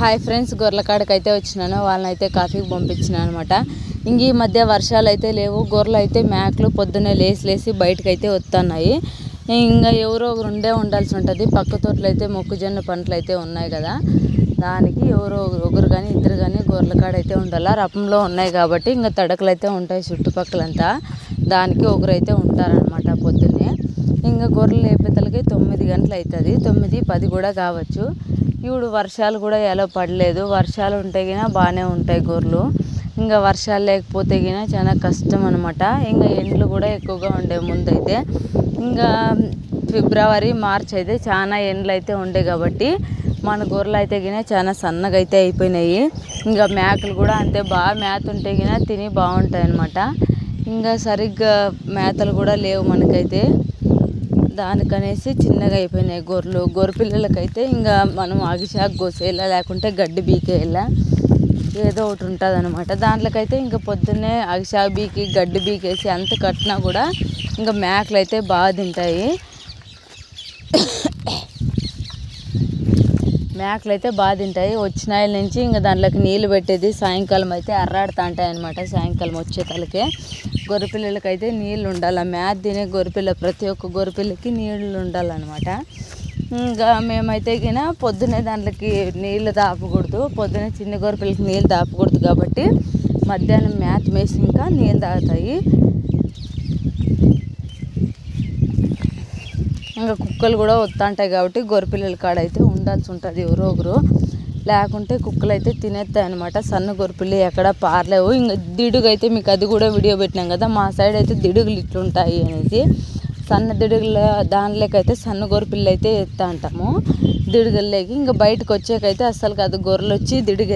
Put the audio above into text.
Hi friends గొర్రెల కాడకి అయితే వచ్చినాను. వాళ్ళని అయితే కాఫీకి పంపించినాను అనమాట ఇంక ఈ మధ్య వర్షాలు అయితే లేవు. గొర్రెలు అయితే మేకలు పొద్దున్నే లేసి లేసి బయటకు అయితే వస్తున్నాయి ఇంకా ఎవరో ఒకరు ఉండే ఉండాల్సి ఉంటుంది. పక్క తోటలు అయితే మొక్కజొన్న పంటలు అయితే ఉన్నాయి కదా. దానికి ఎవరో ఒకరు ఒకరు కానీ ఇద్దరు కానీ గొర్రెల కాడ అయితే ఉండాలా? రపంలో ఉన్నాయి కాబట్టి ఇంకా తడకలు అయితే ఉంటాయి చుట్టుపక్కలంతా. దానికి ఒకరు అయితే ఉంటారనమాట పొద్దున్నే. ఇంకా గొర్రెలు లేపేతలకి తొమ్మిది గంటలు అవుతుంది తొమ్మిది పది కూడా కావచ్చు. ఇప్పుడు వర్షాలు కూడా ఎలా పడలేదు. వర్షాలు ఉంటే గిన బాగానే ఉంటాయి గొర్రెలు. ఇంకా వర్షాలు లేకపోతే గిన చాలా కష్టం అనమాట ఇంకా ఎండలు కూడా ఎక్కువగా ఉండే ముందైతే. ఇంకా ఫిబ్రవరి మార్చ్ అయితే చాలా ఎండలు అయితే ఉండే కాబట్టి మన గొర్రెలు అయితే గిన చాలా సన్నగా అయితే అయిపోయినాయి. ఇంకా మేకలు కూడా అంతే బాగా మేత ఉంటే గిన తిని బాగుంటాయి అనమాట ఇంకా సరిగ్గా మేతలు కూడా లేవు మనకైతే. దానికనేసి చిన్నగా అయిపోయినాయి గొర్రెలు. గొర్రె పిల్లలకైతే ఇంకా మనం ఆగిషాకు కోసేలా లేకుంటే గడ్డి బీకేలా ఏదో ఒకటి ఉంటుంది అనమాట దాంట్లోకైతే ఇంకా పొద్దున్నే అగిశాక బీకి గడ్డి బీకేసి అంత కట్టినా కూడా ఇంకా మేకలు అయితే బాగా తింటాయి. మేకలు అయితే బాగా తింటాయి. వచ్చిన నుంచి ఇంకా దాంట్లోకి నీళ్ళు పెట్టేది సాయంకాలం అయితే అర్రాడుతూ ఉంటాయి అనమాట సాయంకాలం వచ్చే తలకే. గొర్రెపిల్లలకి అయితే నీళ్ళు ఉండాలి. మేత తినే గొర్రెపిల్ల ప్రతి ఒక్క గొర్రెపిల్లకి నీళ్ళు ఉండాలన్నమాట ఇంకా మేమైతే గిన పొద్దునే దాంట్లోకి నీళ్ళు తాపకూడదు. పొద్దునే చిన్న గొర్రెపిల్లకి నీళ్ళు తాపకూడదు కాబట్టి మధ్యాహ్నం మేత వేసి ఇంకా నీళ్ళు తాగుతాయి. ఇంకా కుక్కలు కూడా వస్తుంటాయి కాబట్టి గొర్రెపిల్లల కాడ అయితే ఉండాల్సి ఉంటుంది ఎవరో ఒకరు. లేకుంటే కుక్కలు అయితే తినేస్తాయి అనమాట సన్న గొర్రెపిల్లి ఎక్కడ పారలేవు. ఇంకా దిడుగు అయితే మీకు అది కూడా వీడియో పెట్టినాం కదా మా సైడ్ అయితే దిడుగులు ఇట్లుంటాయి అనేసి. సన్న దిడుగుల దానిలోకైతే సన్న గొర్రెపిల్లి అయితే ఎత్తా అంటాము. దిడుగుల్లోకి ఇంకా బయటకు వచ్చాకైతే అస్సలు కాదు గొర్రెలు వచ్చి దిడుగు